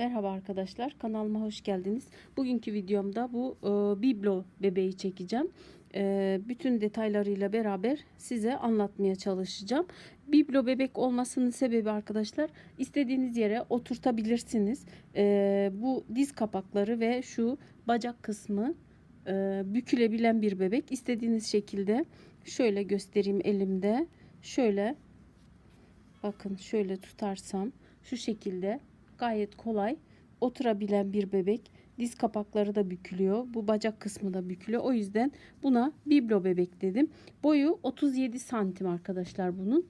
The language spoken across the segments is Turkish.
Merhaba arkadaşlar kanalıma hoş geldiniz. Bugünkü videomda bu e, biblo bebeği çekeceğim. E, bütün detaylarıyla beraber size anlatmaya çalışacağım. Biblo bebek olmasının sebebi arkadaşlar istediğiniz yere oturtabilirsiniz. E, bu diz kapakları ve şu bacak kısmı e, bükülebilen bir bebek. İstediğiniz şekilde şöyle göstereyim elimde. Şöyle bakın şöyle tutarsam şu şekilde gayet kolay oturabilen bir bebek. Diz kapakları da bükülüyor. Bu bacak kısmı da bükülüyor. O yüzden buna biblo bebek dedim. Boyu 37 santim arkadaşlar bunun.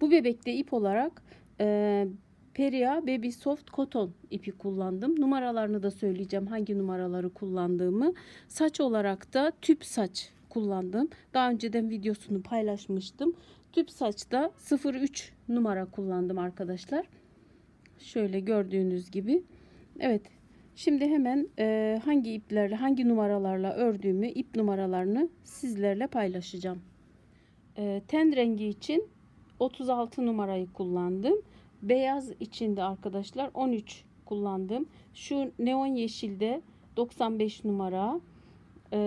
Bu bebekte ip olarak e, Peria Baby Soft Cotton ipi kullandım. Numaralarını da söyleyeceğim hangi numaraları kullandığımı. Saç olarak da tüp saç kullandım. Daha önceden videosunu paylaşmıştım. Tüp saçta 03 numara kullandım arkadaşlar. Şöyle gördüğünüz gibi. Evet. Şimdi hemen e, hangi iplerle, hangi numaralarla ördüğümü, ip numaralarını sizlerle paylaşacağım. E, ten rengi için 36 numarayı kullandım. Beyaz içinde arkadaşlar 13 kullandım. Şu neon yeşilde 95 numara. E,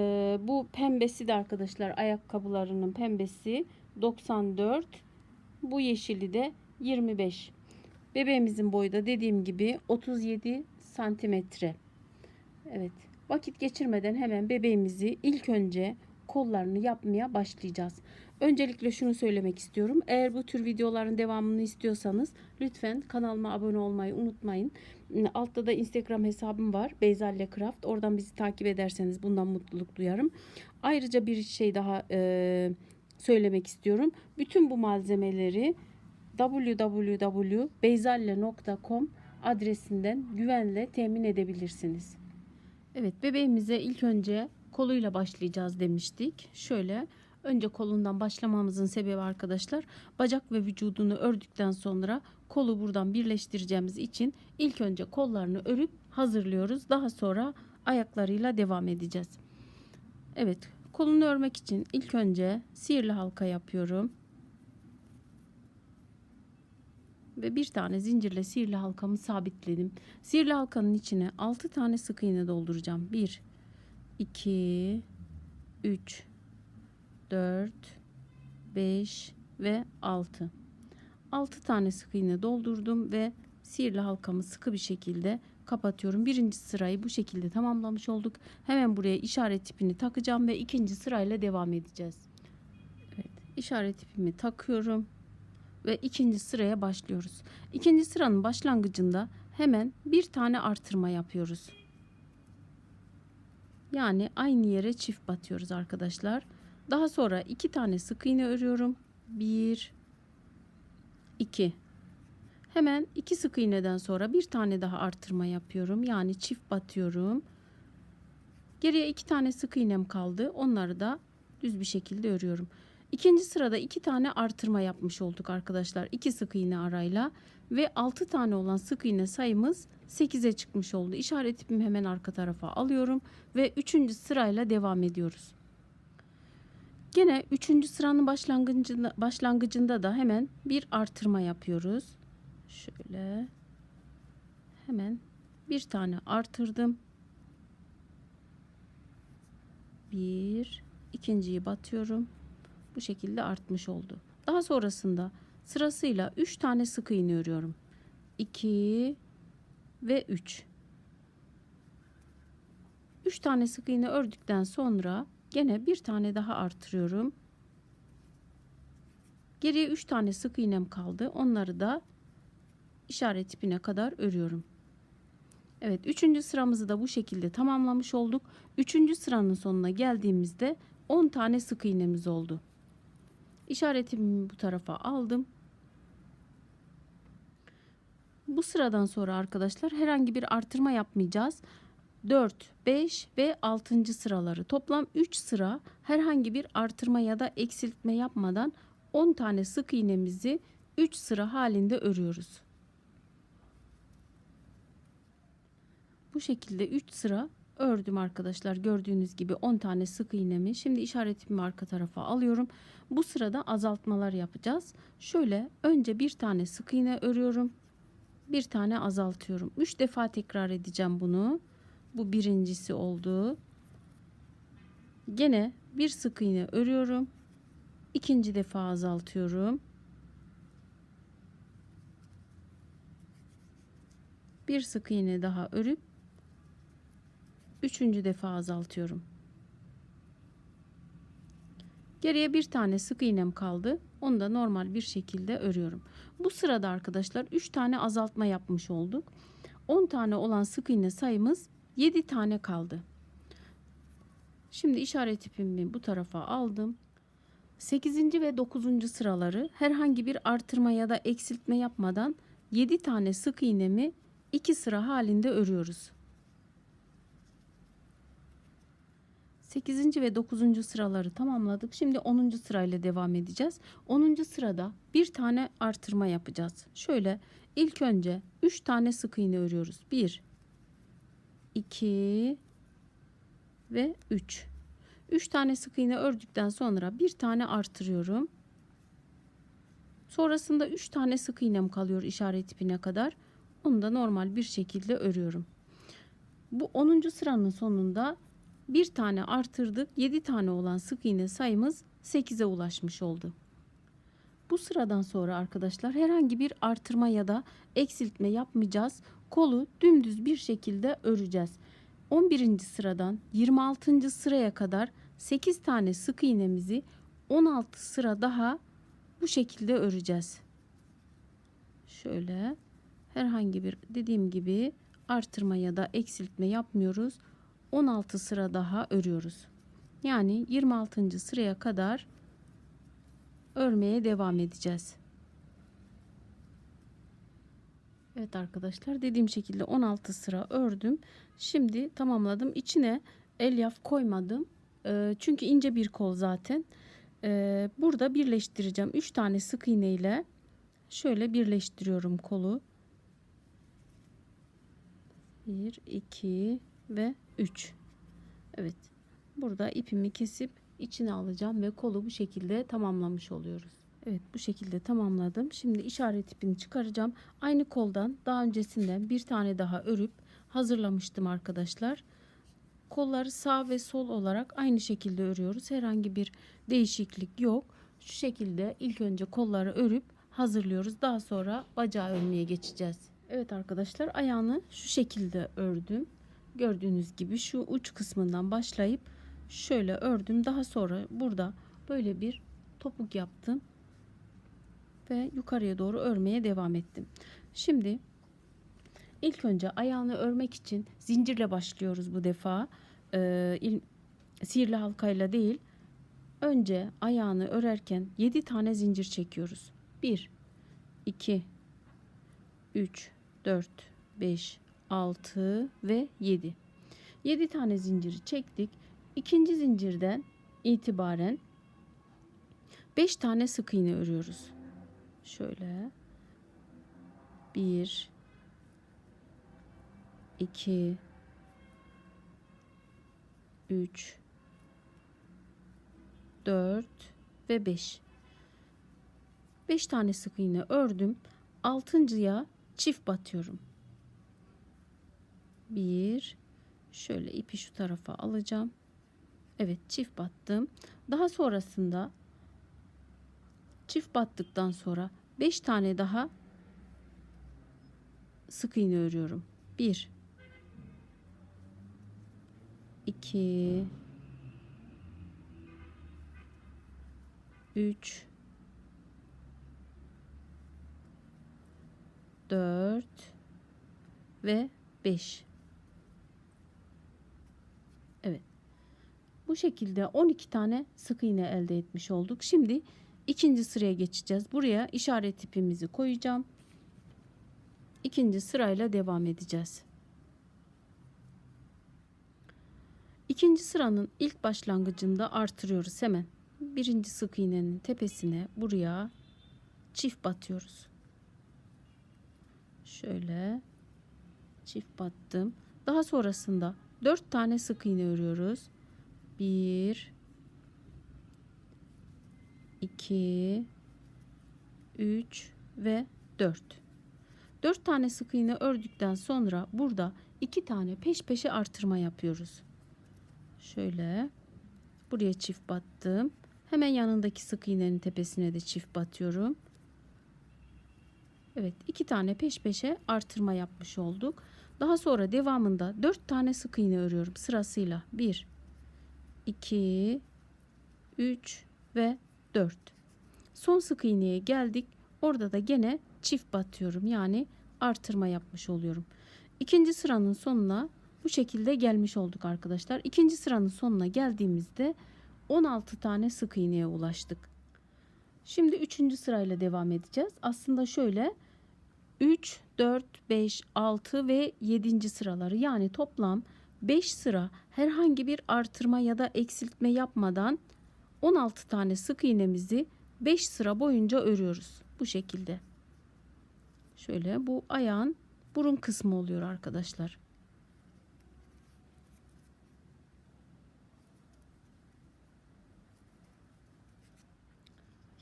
bu pembesi de arkadaşlar ayakkabılarının pembesi 94. Bu yeşili de 25. Bebeğimizin boyu da dediğim gibi 37 santimetre. Evet. Vakit geçirmeden hemen bebeğimizi ilk önce kollarını yapmaya başlayacağız. Öncelikle şunu söylemek istiyorum. Eğer bu tür videoların devamını istiyorsanız lütfen kanalıma abone olmayı unutmayın. Altta da Instagram hesabım var. Beyzalle Craft. Oradan bizi takip ederseniz bundan mutluluk duyarım. Ayrıca bir şey daha e, söylemek istiyorum. Bütün bu malzemeleri www.beyzalle.com adresinden güvenle temin edebilirsiniz. Evet bebeğimize ilk önce koluyla başlayacağız demiştik. Şöyle önce kolundan başlamamızın sebebi arkadaşlar bacak ve vücudunu ördükten sonra kolu buradan birleştireceğimiz için ilk önce kollarını örüp hazırlıyoruz. Daha sonra ayaklarıyla devam edeceğiz. Evet kolunu örmek için ilk önce sihirli halka yapıyorum. Ve bir tane zincirle sihirli halkamı sabitledim. Sihirli halkanın içine 6 tane sık iğne dolduracağım. 1 2 3 4 5 ve 6. 6 tane sık iğne doldurdum ve sihirli halkamı sıkı bir şekilde kapatıyorum. Birinci sırayı bu şekilde tamamlamış olduk. Hemen buraya işaret ipini takacağım ve ikinci sırayla devam edeceğiz. Evet, işaret ipimi takıyorum ve ikinci sıraya başlıyoruz. İkinci sıranın başlangıcında hemen bir tane artırma yapıyoruz. Yani aynı yere çift batıyoruz arkadaşlar. Daha sonra iki tane sık iğne örüyorum. Bir, iki. Hemen iki sık iğneden sonra bir tane daha artırma yapıyorum. Yani çift batıyorum. Geriye iki tane sık iğnem kaldı. Onları da düz bir şekilde örüyorum. İkinci sırada iki tane artırma yapmış olduk arkadaşlar. İki sık iğne arayla ve altı tane olan sık iğne sayımız 8'e çıkmış oldu. İşaret ipimi hemen arka tarafa alıyorum ve üçüncü sırayla devam ediyoruz. Gene üçüncü sıranın başlangıcında, başlangıcında da hemen bir artırma yapıyoruz. Şöyle hemen bir tane artırdım. Bir, ikinciyi batıyorum bu şekilde artmış oldu. Daha sonrasında sırasıyla 3 tane sık iğne örüyorum. 2 ve 3. 3 tane sık iğne ördükten sonra gene bir tane daha artırıyorum. Geriye 3 tane sık iğnem kaldı. Onları da işaret ipine kadar örüyorum. Evet, üçüncü sıramızı da bu şekilde tamamlamış olduk. Üçüncü sıranın sonuna geldiğimizde 10 tane sık iğnemiz oldu. İşaretimi bu tarafa aldım. Bu sıradan sonra arkadaşlar herhangi bir artırma yapmayacağız. 4, 5 ve 6. sıraları toplam 3 sıra herhangi bir artırma ya da eksiltme yapmadan 10 tane sık iğnemizi 3 sıra halinde örüyoruz. Bu şekilde 3 sıra ördüm arkadaşlar. Gördüğünüz gibi 10 tane sık iğnemi. Şimdi işaretimi arka tarafa alıyorum. Bu sırada azaltmalar yapacağız. Şöyle önce bir tane sık iğne örüyorum. bir tane azaltıyorum. 3 defa tekrar edeceğim bunu. Bu birincisi oldu. Gene bir sık iğne örüyorum. İkinci defa azaltıyorum. Bir sık iğne daha örüp üçüncü defa azaltıyorum. Geriye bir tane sık iğnem kaldı. Onu da normal bir şekilde örüyorum. Bu sırada arkadaşlar 3 tane azaltma yapmış olduk. 10 tane olan sık iğne sayımız 7 tane kaldı. Şimdi işaret ipimi bu tarafa aldım. 8. ve 9. sıraları herhangi bir artırma ya da eksiltme yapmadan 7 tane sık iğnemi 2 sıra halinde örüyoruz. 8. ve 9. sıraları tamamladık. Şimdi 10. sırayla devam edeceğiz. 10. sırada bir tane artırma yapacağız. Şöyle ilk önce 3 tane sık iğne örüyoruz. 1 2 ve 3. 3 tane sık iğne ördükten sonra bir tane artırıyorum. Sonrasında 3 tane sık iğnem kalıyor işaret ipine kadar. Onu da normal bir şekilde örüyorum. Bu 10. sıranın sonunda bir tane artırdık. 7 tane olan sık iğne sayımız 8'e ulaşmış oldu. Bu sıradan sonra arkadaşlar herhangi bir artırma ya da eksiltme yapmayacağız. Kolu dümdüz bir şekilde öreceğiz. 11. sıradan 26. sıraya kadar 8 tane sık iğnemizi 16 sıra daha bu şekilde öreceğiz. Şöyle herhangi bir dediğim gibi artırma ya da eksiltme yapmıyoruz. 16 sıra daha örüyoruz. Yani 26. sıraya kadar örmeye devam edeceğiz. Evet arkadaşlar dediğim şekilde 16 sıra ördüm. Şimdi tamamladım. İçine elyaf koymadım. Ee, çünkü ince bir kol zaten. Ee, burada birleştireceğim. 3 tane sık iğne ile şöyle birleştiriyorum kolu. 1 2 ve 3. Evet. Burada ipimi kesip içine alacağım ve kolu bu şekilde tamamlamış oluyoruz. Evet bu şekilde tamamladım. Şimdi işaret ipini çıkaracağım. Aynı koldan daha öncesinden bir tane daha örüp hazırlamıştım arkadaşlar. Kolları sağ ve sol olarak aynı şekilde örüyoruz. Herhangi bir değişiklik yok. Şu şekilde ilk önce kolları örüp hazırlıyoruz. Daha sonra bacağı örmeye geçeceğiz. Evet arkadaşlar ayağını şu şekilde ördüm. Gördüğünüz gibi şu uç kısmından başlayıp şöyle ördüm. Daha sonra burada böyle bir topuk yaptım. Ve yukarıya doğru örmeye devam ettim. Şimdi ilk önce ayağını örmek için zincirle başlıyoruz bu defa. Ee, il, sihirli halkayla değil. Önce ayağını örerken 7 tane zincir çekiyoruz. 1 2 3 4 5 6 ve 7. 7 tane zinciri çektik. İkinci zincirden itibaren 5 tane sık iğne örüyoruz. Şöyle 1 2 3 4 ve 5. 5 tane sık iğne ördüm. Altıncıya çift batıyorum. Bir şöyle ipi şu tarafa alacağım. Evet çift battım. Daha sonrasında çift battıktan sonra 5 tane daha sık iğne örüyorum. 1 2 3 4 ve 5 Evet. Bu şekilde 12 tane sık iğne elde etmiş olduk. Şimdi ikinci sıraya geçeceğiz. Buraya işaret ipimizi koyacağım. İkinci sırayla devam edeceğiz. İkinci sıranın ilk başlangıcında artırıyoruz hemen. Birinci sık iğnenin tepesine buraya çift batıyoruz. Şöyle çift battım. Daha sonrasında 4 tane sık iğne örüyoruz. 1 2 3 ve 4. 4 tane sık iğne ördükten sonra burada 2 tane peş peşe artırma yapıyoruz. Şöyle buraya çift battım. Hemen yanındaki sık iğnenin tepesine de çift batıyorum. Evet iki tane peş peşe artırma yapmış olduk. Daha sonra devamında 4 tane sık iğne örüyorum sırasıyla. 1 2 3 ve 4. Son sık iğneye geldik. Orada da gene çift batıyorum. Yani artırma yapmış oluyorum. İkinci sıranın sonuna bu şekilde gelmiş olduk arkadaşlar. İkinci sıranın sonuna geldiğimizde 16 tane sık iğneye ulaştık. Şimdi üçüncü sırayla devam edeceğiz. Aslında şöyle 3, 4, 5, 6 ve 7. sıraları yani toplam 5 sıra herhangi bir artırma ya da eksiltme yapmadan 16 tane sık iğnemizi 5 sıra boyunca örüyoruz. Bu şekilde. Şöyle bu ayağın burun kısmı oluyor arkadaşlar.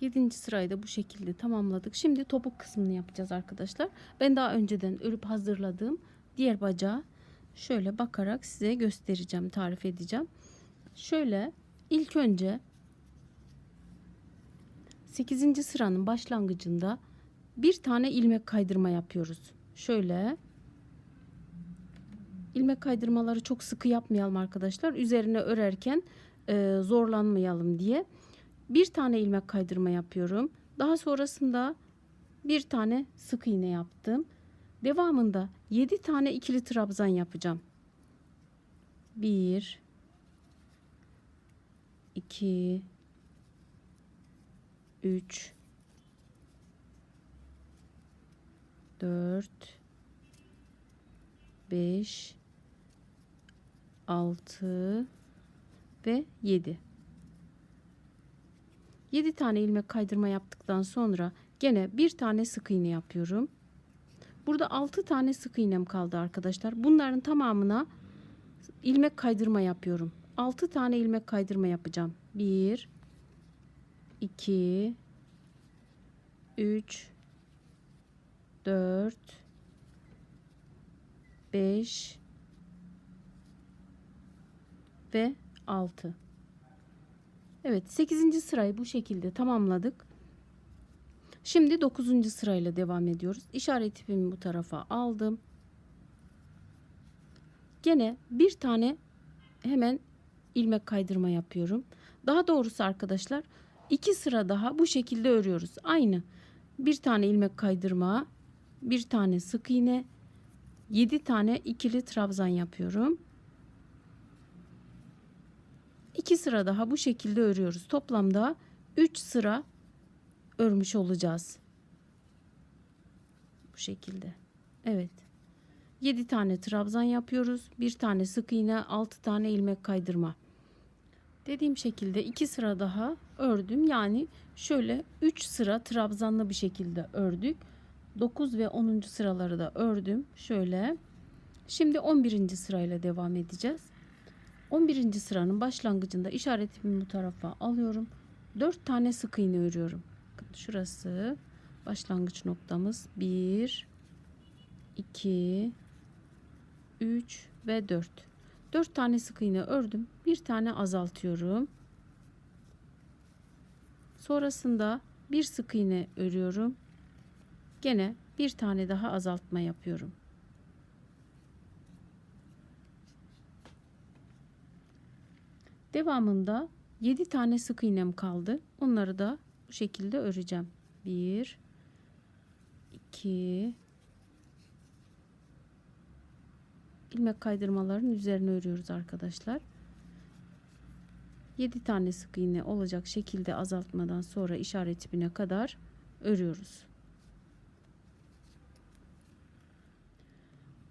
Yedinci sırayı da bu şekilde tamamladık. Şimdi topuk kısmını yapacağız arkadaşlar. Ben daha önceden örüp hazırladığım diğer bacağı şöyle bakarak size göstereceğim, tarif edeceğim. Şöyle ilk önce 8. sıranın başlangıcında bir tane ilmek kaydırma yapıyoruz. Şöyle ilmek kaydırmaları çok sıkı yapmayalım arkadaşlar. Üzerine örerken e, zorlanmayalım diye. Bir tane ilmek kaydırma yapıyorum. Daha sonrasında bir tane sık iğne yaptım. Devamında 7 tane ikili trabzan yapacağım. 1 2 3 4 5 6 ve 7 7 tane ilmek kaydırma yaptıktan sonra gene bir tane sık iğne yapıyorum. Burada 6 tane sık iğnem kaldı arkadaşlar. Bunların tamamına ilmek kaydırma yapıyorum. 6 tane ilmek kaydırma yapacağım. 1 2 3 4 5 ve 6 Evet 8. sırayı bu şekilde tamamladık. Şimdi 9. sırayla devam ediyoruz. İşaret ipimi bu tarafa aldım. Gene bir tane hemen ilmek kaydırma yapıyorum. Daha doğrusu arkadaşlar iki sıra daha bu şekilde örüyoruz. Aynı bir tane ilmek kaydırma, bir tane sık iğne, 7 tane ikili trabzan yapıyorum. İki sıra daha bu şekilde örüyoruz. Toplamda 3 sıra örmüş olacağız. Bu şekilde. Evet. 7 tane trabzan yapıyoruz. Bir tane sık iğne, 6 tane ilmek kaydırma. Dediğim şekilde 2 sıra daha ördüm. Yani şöyle 3 sıra trabzanlı bir şekilde ördük. 9 ve 10. sıraları da ördüm. Şöyle. Şimdi 11. sırayla devam edeceğiz. 11. sıranın başlangıcında işaretimi bu tarafa alıyorum. 4 tane sık iğne örüyorum. Şurası başlangıç noktamız. 1 2 3 ve 4. 4 tane sık iğne ördüm. Bir tane azaltıyorum. Sonrasında bir sık iğne örüyorum. Gene bir tane daha azaltma yapıyorum. Devamında 7 tane sık iğnem kaldı. Onları da bu şekilde öreceğim. 1 2 ilmek kaydırmaların üzerine örüyoruz arkadaşlar. 7 tane sık iğne olacak şekilde azaltmadan sonra işaret ipine kadar örüyoruz.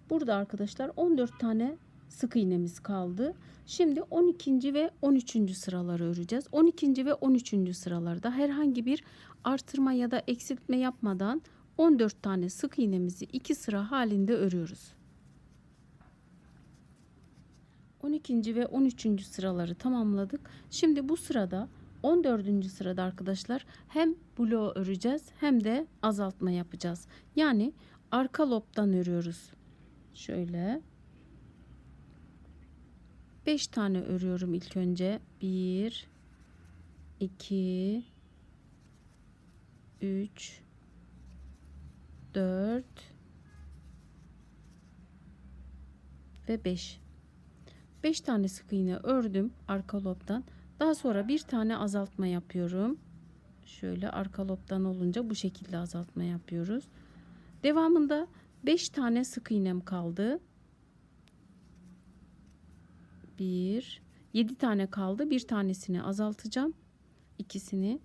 Burada arkadaşlar 14 tane sık iğnemiz kaldı. Şimdi 12. ve 13. sıraları öreceğiz. 12. ve 13. sıralarda herhangi bir artırma ya da eksiltme yapmadan 14 tane sık iğnemizi 2 sıra halinde örüyoruz. 12. ve 13. sıraları tamamladık. Şimdi bu sırada 14. sırada arkadaşlar hem bloğu öreceğiz hem de azaltma yapacağız. Yani arka lobdan örüyoruz. Şöyle 5 tane örüyorum ilk önce. 1 2 3 4 ve 5 5 tane sık iğne ördüm arka lobdan. Daha sonra bir tane azaltma yapıyorum. Şöyle arka lobdan olunca bu şekilde azaltma yapıyoruz. Devamında 5 tane sık iğnem kaldı 1 7 tane kaldı. Bir tanesini azaltacağım. İkisini.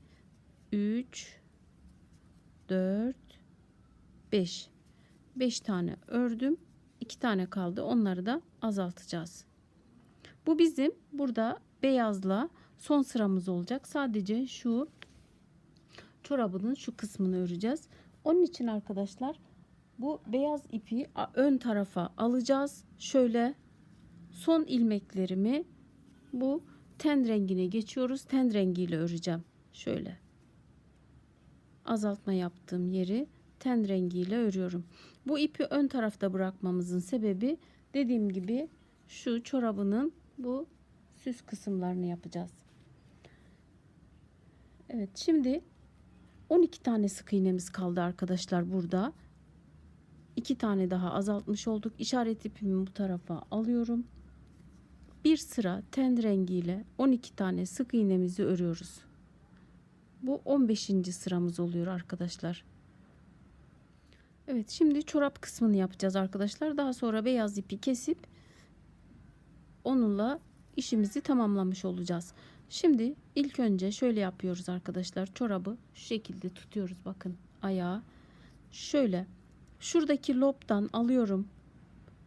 3 4 5 5 tane ördüm. 2 tane kaldı. Onları da azaltacağız. Bu bizim burada beyazla son sıramız olacak. Sadece şu çorabının şu kısmını öreceğiz. Onun için arkadaşlar bu beyaz ipi ön tarafa alacağız. Şöyle son ilmeklerimi bu ten rengine geçiyoruz ten rengiyle öreceğim şöyle azaltma yaptığım yeri ten rengiyle örüyorum. Bu ipi ön tarafta bırakmamızın sebebi dediğim gibi şu çorabının bu süs kısımlarını yapacağız. Evet şimdi 12 tane sık iğnemiz kaldı arkadaşlar burada. 2 tane daha azaltmış olduk. İşaret ipimi bu tarafa alıyorum. Bir sıra ten rengiyle 12 tane sık iğnemizi örüyoruz. Bu 15. sıramız oluyor arkadaşlar. Evet şimdi çorap kısmını yapacağız arkadaşlar. Daha sonra beyaz ipi kesip onunla işimizi tamamlamış olacağız. Şimdi ilk önce şöyle yapıyoruz arkadaşlar. Çorabı şu şekilde tutuyoruz bakın ayağı. Şöyle şuradaki lobdan alıyorum.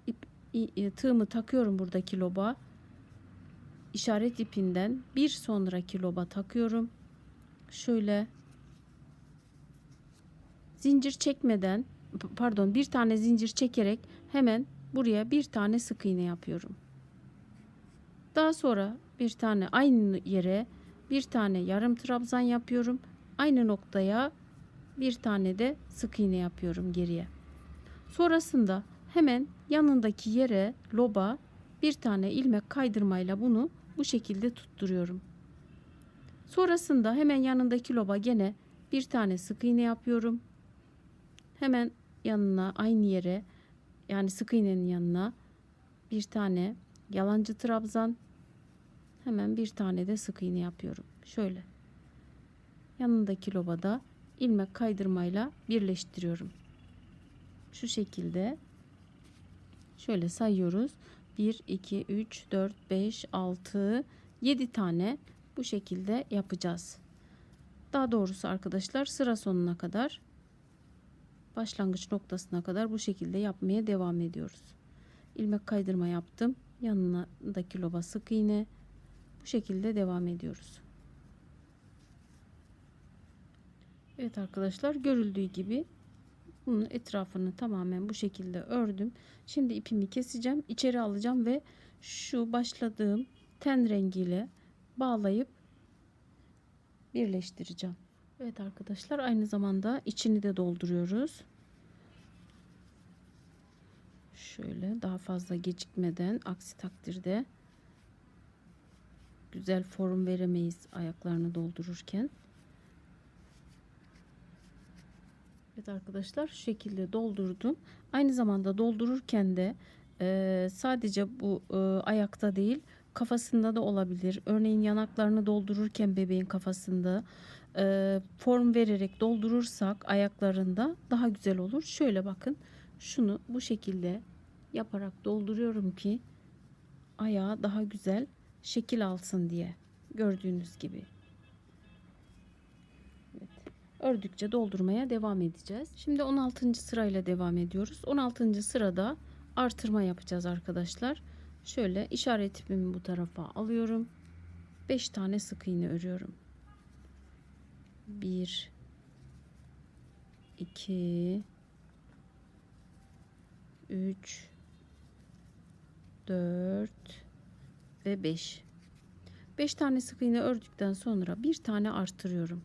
İp, tığımı takıyorum buradaki loba. İşaret ipinden bir sonraki loba takıyorum şöyle zincir çekmeden pardon bir tane zincir çekerek hemen buraya bir tane sık iğne yapıyorum. Daha sonra bir tane aynı yere bir tane yarım trabzan yapıyorum. Aynı noktaya bir tane de sık iğne yapıyorum geriye. Sonrasında hemen yanındaki yere loba bir tane ilmek kaydırmayla bunu bu şekilde tutturuyorum. Sonrasında hemen yanındaki loba gene bir tane sık iğne yapıyorum. Hemen yanına aynı yere yani sık iğnenin yanına bir tane yalancı trabzan hemen bir tane de sık iğne yapıyorum. Şöyle. Yanındaki lobada ilmek kaydırmayla birleştiriyorum. Şu şekilde şöyle sayıyoruz. 1 2 3 4 5 6 7 tane bu şekilde yapacağız. Daha doğrusu arkadaşlar sıra sonuna kadar başlangıç noktasına kadar bu şekilde yapmaya devam ediyoruz. İlmek kaydırma yaptım. Yanındaki loba sık iğne. Bu şekilde devam ediyoruz. Evet arkadaşlar görüldüğü gibi bunun etrafını tamamen bu şekilde ördüm. Şimdi ipimi keseceğim. içeri alacağım ve şu başladığım ten rengiyle bağlayıp birleştireceğim. Evet arkadaşlar aynı zamanda içini de dolduruyoruz. Şöyle daha fazla gecikmeden aksi takdirde güzel form veremeyiz ayaklarını doldururken. Evet arkadaşlar şu şekilde doldurdum. Aynı zamanda doldururken de e, sadece bu e, ayakta değil kafasında da olabilir. Örneğin yanaklarını doldururken bebeğin kafasında e, form vererek doldurursak ayaklarında daha güzel olur. Şöyle bakın şunu bu şekilde yaparak dolduruyorum ki ayağı daha güzel şekil alsın diye gördüğünüz gibi. Ördükçe doldurmaya devam edeceğiz. Şimdi 16. sırayla devam ediyoruz. 16. sırada artırma yapacağız arkadaşlar. Şöyle işaret ipimi bu tarafa alıyorum. 5 tane sık iğne örüyorum. 1 2 3 4 ve 5 5 tane sık iğne ördükten sonra bir tane artırıyorum.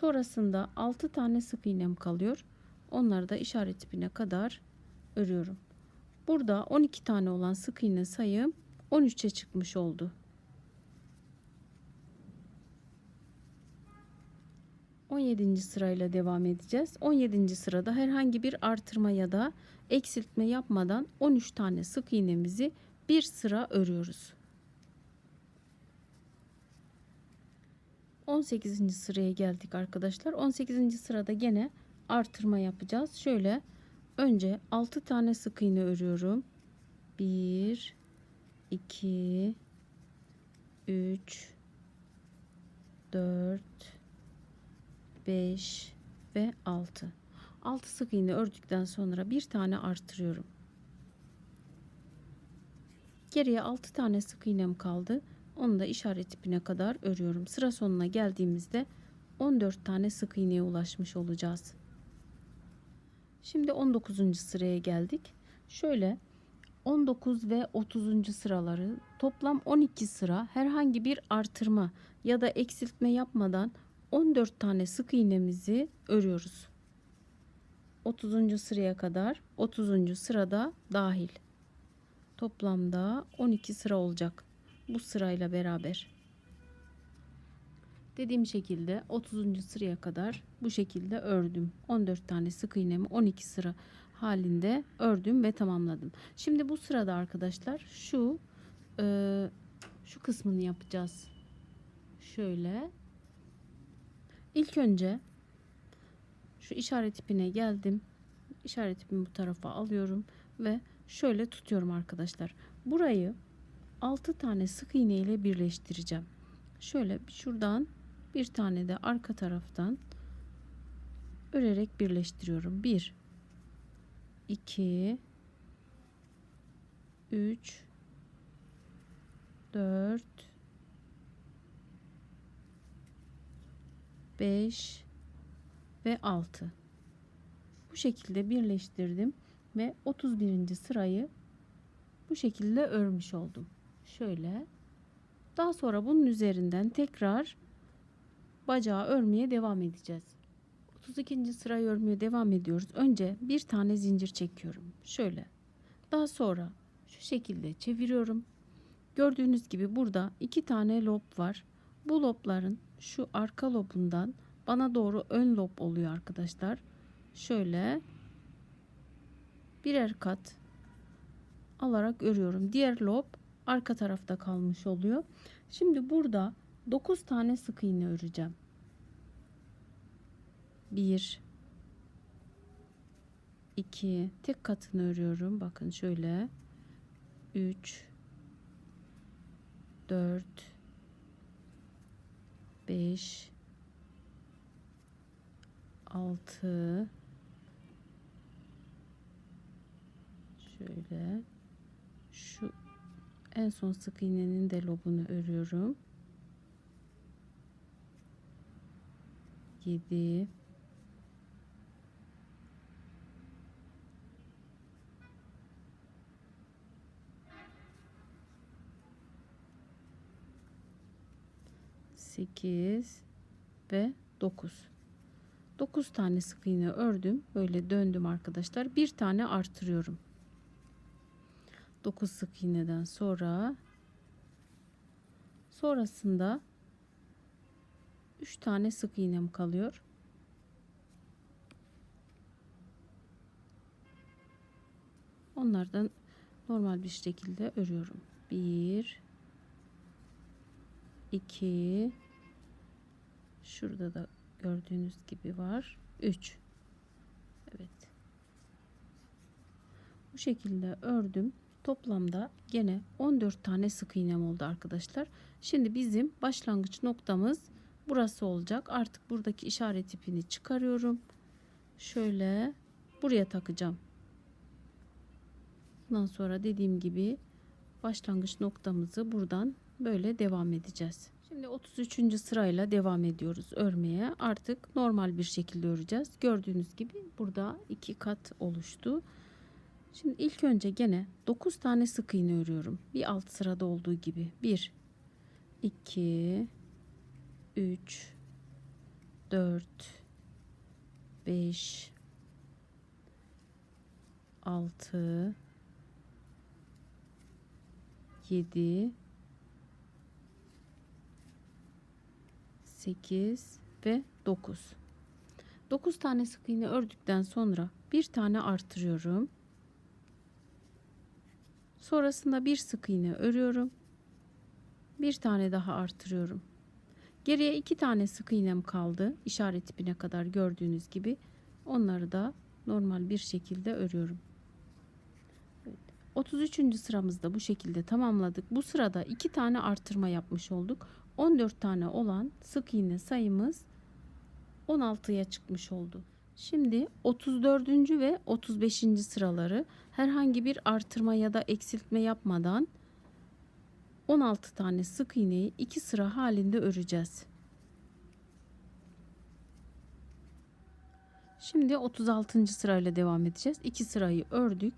Sonrasında 6 tane sık iğnem kalıyor. Onları da işaret ipine kadar örüyorum. Burada 12 tane olan sık iğne sayım 13'e çıkmış oldu. 17. sırayla devam edeceğiz. 17. sırada herhangi bir artırma ya da eksiltme yapmadan 13 tane sık iğnemizi bir sıra örüyoruz. 18. sıraya geldik arkadaşlar. 18. sırada gene artırma yapacağız. Şöyle önce 6 tane sık iğne örüyorum. 1 2 3 4 5 ve 6. 6 sık iğne ördükten sonra bir tane artırıyorum. Geriye 6 tane sık iğnem kaldı. Onu da işaret ipine kadar örüyorum. Sıra sonuna geldiğimizde 14 tane sık iğneye ulaşmış olacağız. Şimdi 19. sıraya geldik. Şöyle 19 ve 30. sıraları toplam 12 sıra herhangi bir artırma ya da eksiltme yapmadan 14 tane sık iğnemizi örüyoruz. 30. sıraya kadar 30. sırada dahil. Toplamda 12 sıra olacak bu sırayla beraber. Dediğim şekilde 30. sıraya kadar bu şekilde ördüm. 14 tane sık iğnemi 12 sıra halinde ördüm ve tamamladım. Şimdi bu sırada arkadaşlar şu e, şu kısmını yapacağız. Şöyle İlk önce şu işaret ipine geldim. İşaret ipimi bu tarafa alıyorum ve şöyle tutuyorum arkadaşlar. Burayı 6 tane sık iğne ile birleştireceğim. Şöyle şuradan bir tane de arka taraftan örerek birleştiriyorum. 1 2 3 4 5 ve 6 bu şekilde birleştirdim ve 31. sırayı bu şekilde örmüş oldum şöyle daha sonra bunun üzerinden tekrar bacağı örmeye devam edeceğiz 32. sırayı örmeye devam ediyoruz önce bir tane zincir çekiyorum şöyle daha sonra şu şekilde çeviriyorum gördüğünüz gibi burada iki tane lob var bu lobların şu arka lobundan bana doğru ön lob oluyor arkadaşlar. Şöyle birer kat alarak örüyorum. Diğer lob arka tarafta kalmış oluyor. Şimdi burada 9 tane sık iğne öreceğim. 1 2 tek katını örüyorum. Bakın şöyle 3 4 5 6 şöyle şu en son sık iğnenin de lobunu örüyorum. 7 8 ve 9 9 tane sık iğne ördüm. Böyle döndüm arkadaşlar. Bir tane artırıyorum 9 sık iğneden sonra sonrasında 3 tane sık iğnem kalıyor. Onlardan normal bir şekilde örüyorum. 1 2 şurada da gördüğünüz gibi var. 3 Evet. Bu şekilde ördüm toplamda gene 14 tane sık iğnem oldu arkadaşlar şimdi bizim başlangıç noktamız burası olacak artık buradaki işaret ipini çıkarıyorum şöyle buraya takacağım bundan sonra dediğim gibi başlangıç noktamızı buradan böyle devam edeceğiz. Şimdi 33. sırayla devam ediyoruz örmeye. Artık normal bir şekilde öreceğiz. Gördüğünüz gibi burada iki kat oluştu. Şimdi ilk önce gene 9 tane sık iğne örüyorum. Bir alt sırada olduğu gibi. 1 2 3 4 5 6 7 8 ve 9 9 tane sık iğne ördükten sonra bir tane artırıyorum sonrasında bir sık iğne örüyorum bir tane daha artırıyorum geriye iki tane sık iğnem kaldı işaret ipine kadar gördüğünüz gibi onları da normal bir şekilde örüyorum 33. sıramızda bu şekilde tamamladık. Bu sırada 2 tane artırma yapmış olduk. 14 tane olan sık iğne sayımız 16'ya çıkmış oldu. Şimdi 34. ve 35. sıraları herhangi bir artırma ya da eksiltme yapmadan 16 tane sık iğneyi 2 sıra halinde öreceğiz. Şimdi 36. sırayla devam edeceğiz. 2 sırayı ördük.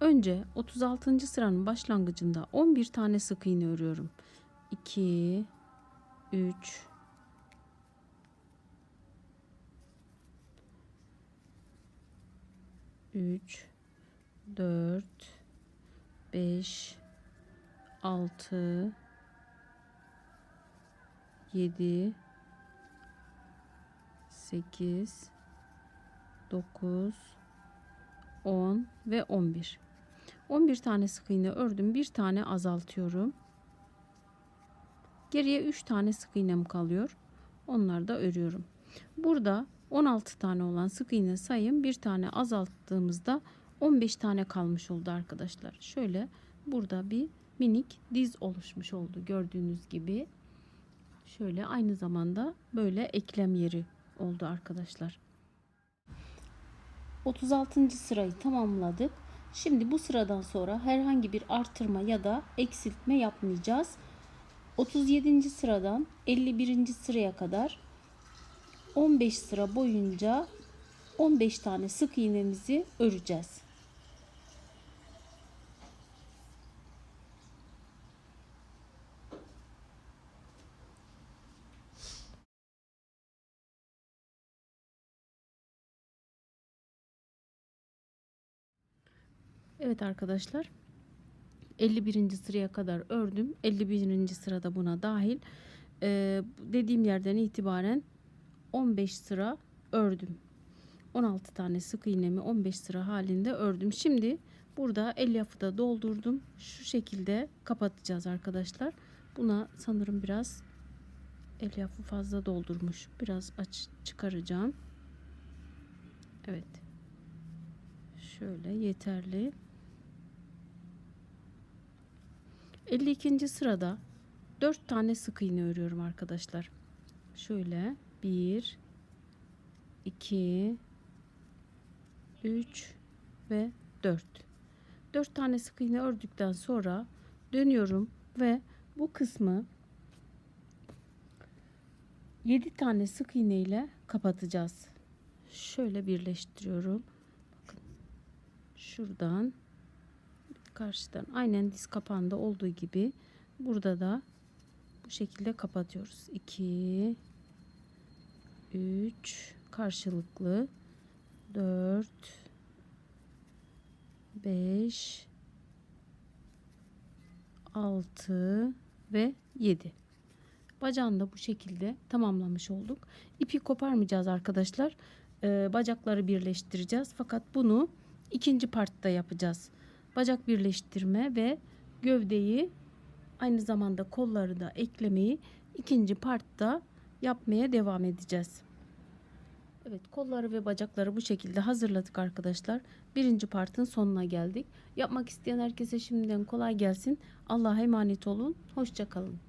Önce 36. sıranın başlangıcında 11 tane sık iğne örüyorum. 2 3 3 4 5 6 7 8 9 10 ve 11 11 tane sık iğne ördüm bir tane azaltıyorum. Geriye 3 tane sık iğnem kalıyor. Onları da örüyorum. Burada 16 tane olan sık iğne sayım bir tane azalttığımızda 15 tane kalmış oldu arkadaşlar şöyle burada bir minik diz oluşmuş oldu gördüğünüz gibi şöyle aynı zamanda böyle eklem yeri oldu arkadaşlar 36. sırayı tamamladık Şimdi bu sıradan sonra herhangi bir artırma ya da eksiltme yapmayacağız. 37. sıradan 51. sıraya kadar 15 sıra boyunca 15 tane sık iğnemizi öreceğiz. Evet arkadaşlar 51. sıraya kadar ördüm 51. sırada buna dahil ee, dediğim yerden itibaren 15 sıra ördüm. 16 tane sık iğnemi 15 sıra halinde ördüm. Şimdi burada elyafı da doldurdum. Şu şekilde kapatacağız arkadaşlar. Buna sanırım biraz elyafı fazla doldurmuş. Biraz aç çıkaracağım. Evet. Şöyle yeterli. 52. sırada 4 tane sık iğne örüyorum arkadaşlar. Şöyle 1 2 3 ve 4. 4 tane sık iğne ördükten sonra dönüyorum ve bu kısmı 7 tane sık iğne ile kapatacağız. Şöyle birleştiriyorum. Bakın. Şuradan karşıdan aynen diz kapağında olduğu gibi burada da bu şekilde kapatıyoruz. 2 3 karşılıklı 4 5 6 ve 7 bacağını da bu şekilde tamamlamış olduk. İpi koparmayacağız arkadaşlar. Ee, bacakları birleştireceğiz. Fakat bunu ikinci partta yapacağız bacak birleştirme ve gövdeyi aynı zamanda kolları da eklemeyi ikinci partta yapmaya devam edeceğiz. Evet kolları ve bacakları bu şekilde hazırladık arkadaşlar. Birinci partın sonuna geldik. Yapmak isteyen herkese şimdiden kolay gelsin. Allah'a emanet olun. Hoşçakalın.